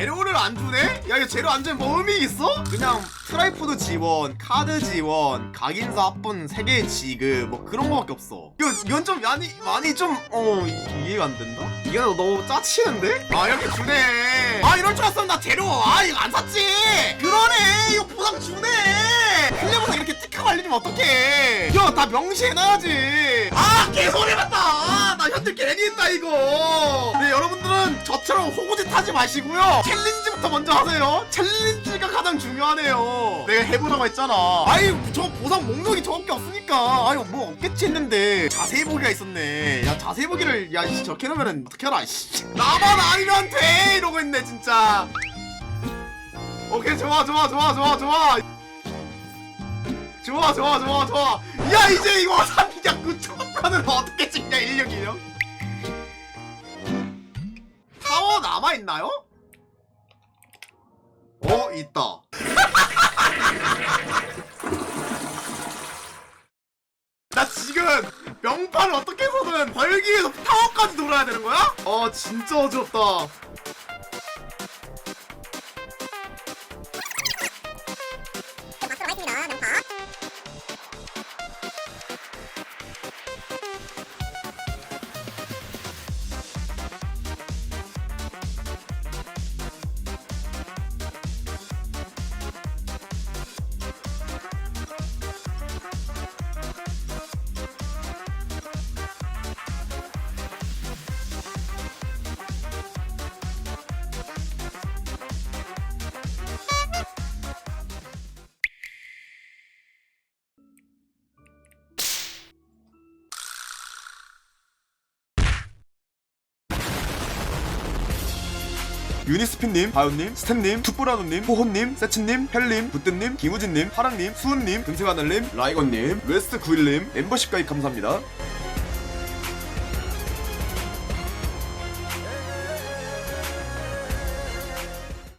재료를 안 주네? 야 이거 재료 안 주면 뭐 의미 있어? 그냥 트라이포드 지원, 카드 지원, 각인사 합분 3개 지급 뭐 그런 거밖에 없어. 이거, 이건 좀 많이 많이 좀어 이해가 안 된다? 이게 너무 짜치는데? 아 이렇게 주네. 아 이럴 줄 알았으면 나 재료 아 이거 안 샀지. 그러네. 이거 보상 주네. 클레버상 이렇게 틱하고 알려주면 어떡해. 이거 다 명시해놔야지. 아 개소리 같다. 아, 나 현질 괜히 했다 이거 저처럼 호구짓 하지 마시고요. 챌린지부터 먼저 하세요. 챌린지가 가장 중요하네요. 내가 해보라고 했잖아. 아이 저 보상 목록이 저밖에 없으니까. 아유 뭐 없겠지 했는데. 자세히 보기가 있었네. 야 자세히 보기를 야 씨, 저렇게 놓으면 어떻게 알아 씨. 나만 아니면 돼 이러고 있네 진짜. 오케이 좋아 좋아 좋아 좋아 좋아. 좋아 좋아 좋아 좋아. 야 이제 이거 삼jak구 초반을 어떻게 찍냐 1616 타워 남아있나요? 어 있다 나 지금 명파를 어떻게 해서든 벌기 위해서 타워까지 돌아야 되는 거야? 어 진짜 어지럽다 유니스핀님, 바요님, 스템님, 투뿌라노님, 호호님, 세츠님, 헬님, 부뜬님, 김우진님, 하랑님, 수은님, 금세하늘님, 라이건님, 웨스트 91님, 멤버십 가입 감사합니다.